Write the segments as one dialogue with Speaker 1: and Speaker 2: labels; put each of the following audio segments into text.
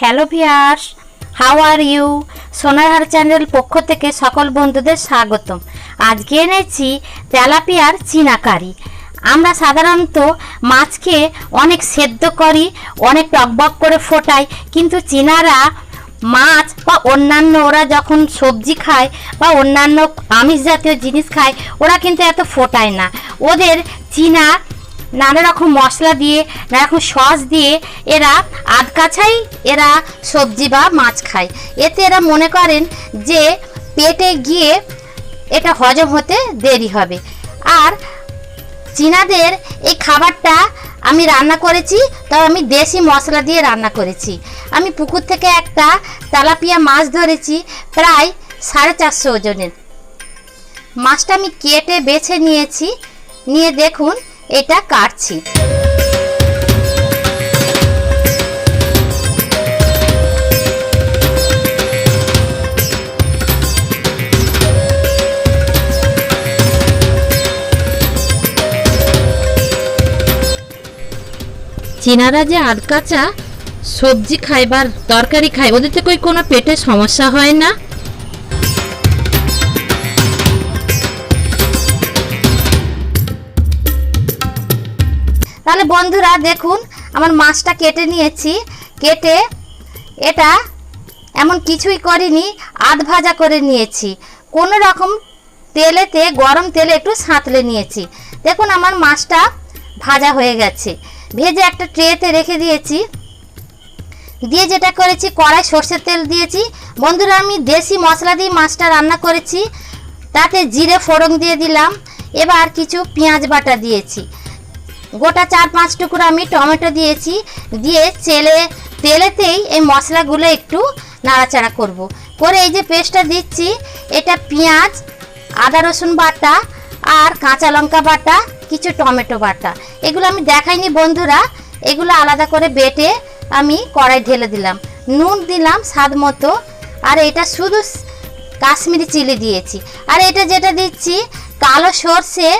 Speaker 1: Hello viewers, how are you? Sonarhar channel পক্ষ থেকে সকল বন্ধুদের স্বাগতম। আজকে এনেছি তেলাপিয়ার চীনা কারি। আমরা সাধারণত মাছকে অনেক সেদ্ধ করি, অনেক টকবক করে ফোটাই, কিন্তু চীনারা মাছ বা অন্যান্য ওরা যখন সবজি খায় বা অন্যান্য আমিষ জাতীয় জিনিস খায়, ওরা কিন্তু এত ফোটায় না। ওদের চীনা নানা রকম মশলা দিয়ে, নানা রকম সস দিয়ে এরা আধ কাছাই এরা সবজি বা মাছ খায়। এতে এরা মনে করেন যে পেটে গিয়ে এটা হজম হতে দেরি হবে। আর চীনাদের এই খাবারটা আমি রান্না করেছি, তবে আমি দেশি মশলা দিয়ে রান্না করেছি। আমি পুকুর থেকে একটা তেলাপিয়া মাছ ধরেছি, প্রায় সাড়ে চারশো ওজনের। মাছটা আমি কেটে বেছে নিয়েছি। নিয়ে দেখুন এটা কাটছি চীনারা যে আধকাচা সবজি খায় বা তরকারি খায়, ওদের থেকে কোনো পেটে সমস্যা হয় না? তাহলে বন্ধুরা দেখুন, আমার মাছটা কেটে নিয়েছি। কেটে এটা এমন কিছুই করিনি, আধ ভাজা করে নিয়েছি। কোনো রকম তেলেতে, গরম তেলে একটু সাঁতলে নিয়েছি। দেখুন, আমার মাছটা ভাজা হয়ে গেছে। ভেজে একটা ট্রেতে রেখে দিয়েছি। দিয়ে যেটা করেছি, কড়াই সর্ষের তেল দিয়েছি। বন্ধুরা, আমি দেশি মশলা দিয়ে মাছটা রান্না করেছি। তাতে জিরে ফোড়ন দিয়ে দিলাম। এবার কিছু পেঁয়াজ বাটা দিয়েছি। গোটা চার পাঁচ টুকরো আমি টমেটো দিয়েছি, দিয়ে চেলে, তেলেতেই এই মশলাগুলো একটু নাড়াচাড়া করব। করে এই যে পেস্টটা দিচ্ছি, এটা পেঁয়াজ, আদা রসুন বাটা আর কাঁচা লঙ্কা বাটা, কিছু টমেটো বাটা। এগুলো আমি দেখাইনি বন্ধুরা, এগুলো আলাদা করে বেটে আমি কড়াই ঢেলে দিলাম। নুন দিলাম স্বাদ মতো, আর এটা শুধু কাশ্মীরি চিলি দিয়েছি। আর এটা যেটা দিচ্ছি, কালো সর্ষে,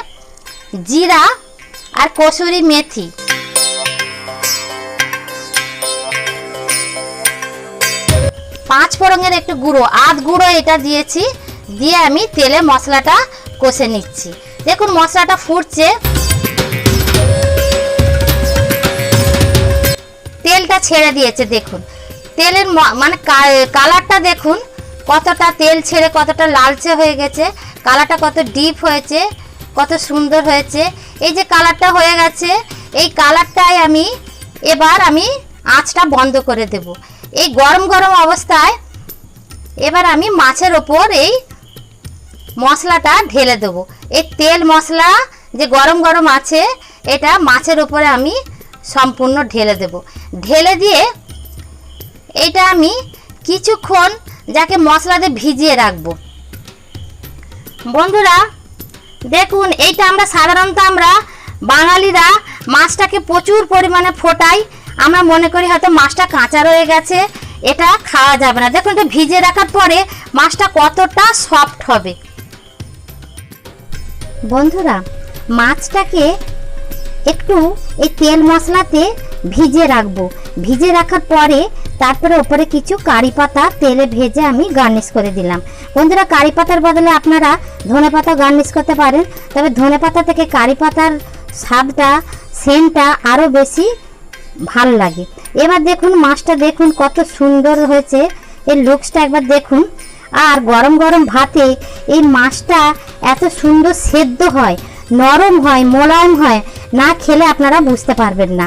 Speaker 1: জিরা আর কসুরি মেথি। পাঁচ ফোড়নের একটু গুঁড়ো, আধ গুঁড়ো এটা দিয়েছি, দিয়ে আমি তেলে মশলাটা কষে নিচ্ছি। দেখুন, মশলাটা ফুটছে। তেলটা ছেড়ে দিয়েছে, দেখুন। তেলের মানে কালারটা দেখুন, কতটা তেল ছেড়ে কতটা লালচে হয়ে গেছে, কালারটা কত ডিপ হয়েছে, কত সুন্দর হয়েছে। এই যে কালারটা হয়ে গেছে, এই কালারটাই আমি এবার আমি আঁচটা বন্ধ করে দেব। এই গরম গরম অবস্থায় এবার আমি মাছের ওপর এই মশলাটা ঢেলে দেবো। এই তেল মশলা যে গরম গরম আছে, এটা মাছের উপরে আমি সম্পূর্ণ ঢেলে দেব। ঢেলে দিয়ে এটা আমি কিছুক্ষণ যাকে মশলা দিয়ে ভিজিয়ে রাখব। বন্ধুরা দেখুন, এইটা আমরা সাধারণত আমরা বাঙালিরা মাছটাকে প্রচুর পরিমাণে ফোটাই। আমরা মনে করি হয়তো মাছটা কাঁচা রয়ে গেছে, এটা খাওয়া যাবে না। দেখুন, এটা ভিজে রাখার পরে মাছটা কতটা সফট হবে। বন্ধুরা, মাছটাকে একটু এই তেল মশলাতে ভিজে রাখব। ভিজে রাখার পরে তারপরে ওপরে কিছু কারি পাতা তেলে ভেজে আমি গার্নিশ করে দিলাম। বন্ধুরা, কারি পাতার বদলে আপনারা ধনে পাতা গার্নিশ করতে পারেন, তবে ধনে পাতা থেকে কারি পাতার স্বাদটা, সেন্টটা আরও বেশি ভালো লাগে। এবার দেখুন, মাছটা দেখুন কত সুন্দর হয়েছে। এর লুকসটা একবার দেখুন। আর গরম গরম ভাতে এই মাছটা এত সুন্দর সেদ্ধ হয়, নরম হয়, মোলায়েম হয়, না খেলে আপনারা বুঝতে পারবেন না।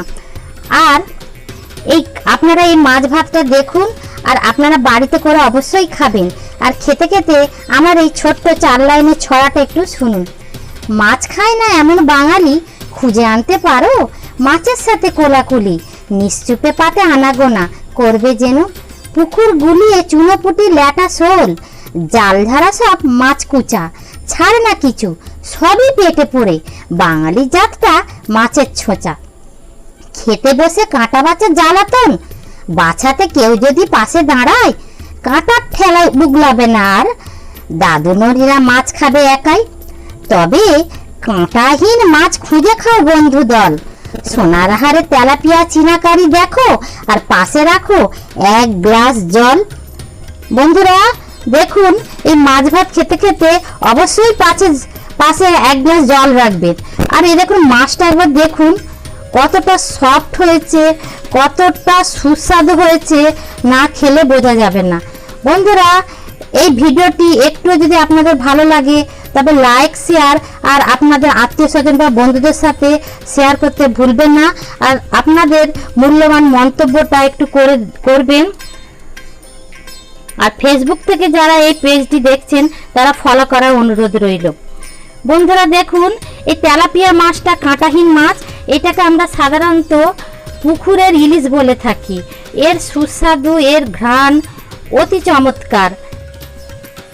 Speaker 1: আর আপনারা এই মাছ ভাতটা দেখুন, আর আপনারা বাড়িতে করে অবশ্যই খাবেন। আর খেতে খেতে আমার এই ছোট্ট চার লাইনের ছড়াটা একটু শুনুন। মাছ খায় না এমন বাঙালি, খুঁজে আনতে পারো? মাছের সাথে কোলাকুলি, নিশ্চুপে পাতে আনাগোনা, করবে যেন? পুকুর গুলিয়ে চুনোপুটি, ল্যাটা, শোল, জাল ঝাড়া সব মাছ কুচা, ছাড় না কিছু, সবই পেটে পড়ে, বাঙালি জাতটা মাছের ছোঁচা। খেতে বসে কাঁটা বাচ্চা জ্বালাতন বাছাতে কেউ যদি পাশে দাঁড়ায় কাঁটার ঠেলায় উগলাবে না আর। দাদু নরিরা মাছ খাবে একাই। তবে কাঁটাহীন মাছ খুঁজে খাও বন্ধু দল। সোনার হারে তেলাপিয়া চীনা কারি দেখো আর পাশে রাখো এক গ্লাস জল। বন্ধুরা, দেখুন, এই মাছ ভাত খেতে খেতে অবশ্যই পাশে পাশে এক গ্লাস জল রাখবেন আর দেখুন মাছটা একবার দেখুন, কতটা সফট হয়েছে কতটা সুস্বাদু হয়েছে না খেলে বোঝা যাবে না। বন্ধুরা, এই ভিডিওটি একটু যদি আপনাদের ভালো লাগে, তবে লাইক শেয়ার আর আপনাদের আত্মীয় স্বজন বা বন্ধুদের সাথে শেয়ার করতে ভুলবেন না। আর আপনাদের মূল্যবান মন্তব্যটা একটু করে, করবেন। আর ফেসবুক থেকে যারা এই পেজটি দেখছেন, তারা ফলো করার অনুরোধ রইল। বন্ধুরা, দেখুন, এই তেলাপিয়া মাছটা কাঁটাহীন মাছ। এটাকে আমরা সাধারণত পুকুরের ইলিশ বলে থাকি। এর সুস্বাদু, এর ঘ্রাণ অতি চমৎকার।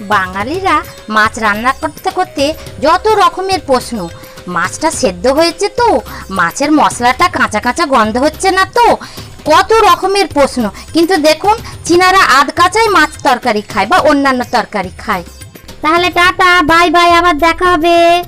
Speaker 1: বাঙালিরা মাছ রান্না করতে করতে যত রকমের প্রশ্ন, মাছটা সেদ্ধ হয়েছে তো, মাছের মশলাটা কাঁচা কাঁচা গন্ধ হচ্ছে না তো, কত রকমের প্রশ্ন। কিন্তু দেখুন, চীনারা আধ কাঁচাই মাছ তরকারি খায় বা অন্যান্য তরকারি খায়। তাহলে টাটা, বাই বাই, আবার দেখা হবে।